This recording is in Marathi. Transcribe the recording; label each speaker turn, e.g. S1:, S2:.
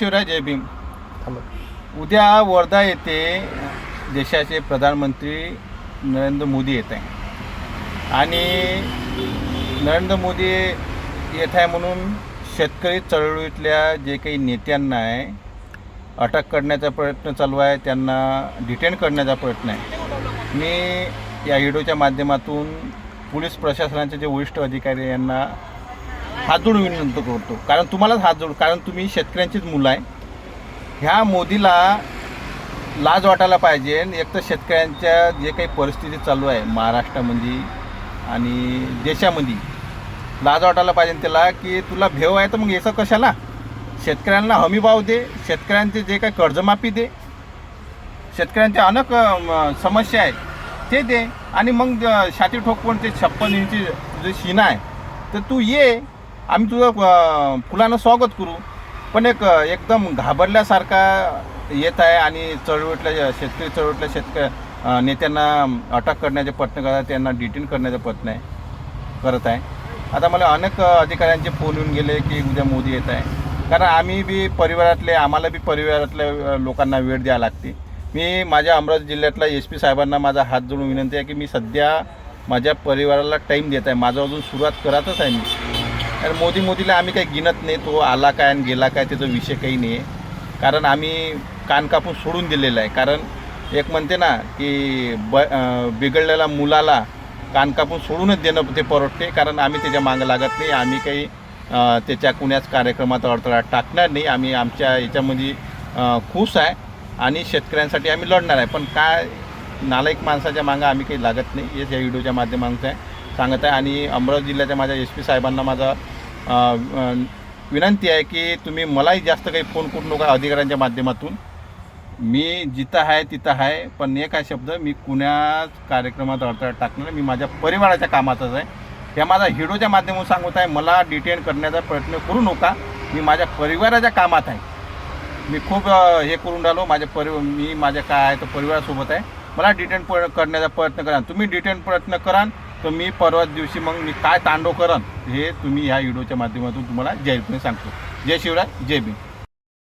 S1: शिवराय जय भीम. उद्या वर्धा येथे देशाचे प्रधानमंत्री नरेंद्र मोदी येत आहे. आणि नरेंद्र मोदी येत आहे म्हणून शेतकरी चळवळीतल्या जे काही नेत्यांना आहे अटक करण्याचा प्रयत्न चालू आहे त्यांना डिटेन करण्याचा प्रयत्न आहे. मी या व्हिडिओच्या माध्यमातून पोलीस प्रशासनाचे जे वरिष्ठ अधिकारी यांना हात जोडून विनंती करतो. कारण तुम्हालाच हात जोड कारण तुम्ही शेतकऱ्यांचीच मुलं आहे. ह्या मोदीला लाज वाटायला पाहिजे. एक तर शेतकऱ्यांच्या जे काही परिस्थिती चालू आहे महाराष्ट्रामध्ये आणि देशामध्ये लाज वाटायला पाहिजे त्याला की तुला भेव आहे तर मग याचं कशाला? शेतकऱ्यांना हमीभाव दे शेतकऱ्यांचे जे काही कर्जमाफी दे शेतकऱ्यांच्या अनेक समस्या आहेत ते दे. आणि मग छाती ठोकून ते छप्पन इंची जे शिना आहे तर तू ये. आम्ही तुझं फुलानं स्वागत करू. पण एक एकदम घाबरल्यासारखा येत आहे आणि चळवळीतल्या शेतकरी चळवळीतल्या शेतकरी नेत्यांना अटक करण्याचे प्रयत्न करतात त्यांना डिटेन करण्याचा प्रयत्न आहे करत आहे. आता मला अनेक अधिकाऱ्यांचे फोन येऊन गेले की उद्या मोदी येत आहे. कारण आम्ही बी परिवारातले आम्हाला बी परिवारातल्या लोकांना वेळ द्यावा लागते. मी माझ्या अमरावती जिल्ह्यातल्या एस पी साहेबांना माझा हात जोडून विनंती आहे की मी सध्या माझ्या परिवाराला टाईम देत आहे. माझं अजून सुरुवात करतच आहे मी. कारण मोदी मोदीला आम्ही काही गिनत नाही तो आला काय आणि गेला काय त्याचा विषय काही नाही आहे. कारण आम्ही कान कापून सोडून दिलेलं आहे. कारण एक म्हणते ना की ब बिघडलेल्या मुलाला कान कापून सोडूनच देणं ते परवडते कारण आम्ही त्याच्या मागं लागत नाही. आम्ही काही त्याच्या कुण्याच कार्यक्रमात अडथळा टाकणार नाही. आम्ही आमच्या याच्यामध्ये खुश आहे आणि शेतकऱ्यांसाठी आम्ही लढणार आहे. पण काय नालायक माणसाच्या मागं आम्ही काही लागत नाही. हेच या व्हिडिओच्या माध्यमांचं आहे. सांगत आहे. आणि अमरावती जिल्ह्याच्या माझ्या एस पी साहेबांना माझा विनंती आहे की तुम्ही मलाही जास्त काही फोन करू नका अधिकाऱ्यांच्या माध्यमातून. मी जिथं आहे तिथं आहे पण एक आहे शब्द मी कुण्याच कार्यक्रमात अडथळा टाकणार मी माझ्या परिवाराच्या कामातच आहे. त्या माझा हिडोच्या माध्यमातून सांगत आहे मला डिटेन करण्याचा प्रयत्न करू नका. मी माझ्या परिवाराच्या कामात आहे. मी खूप हे करून राहिलो. माझ्या परि मी माझ्या काय आहे तर परिवारासोबत आहे. मला डिटेन प करण्याचा प्रयत्न करा. तुम्ही डिटेन प्रयत्न कराल तर मी परवा दिवशी मग मी काय तांडव करन हे तुम्ही ह्या व्हिडिओच्या माध्यमातून तुम्हाला जाहीरपणे सांगतो. जय शिवराय जय भीम.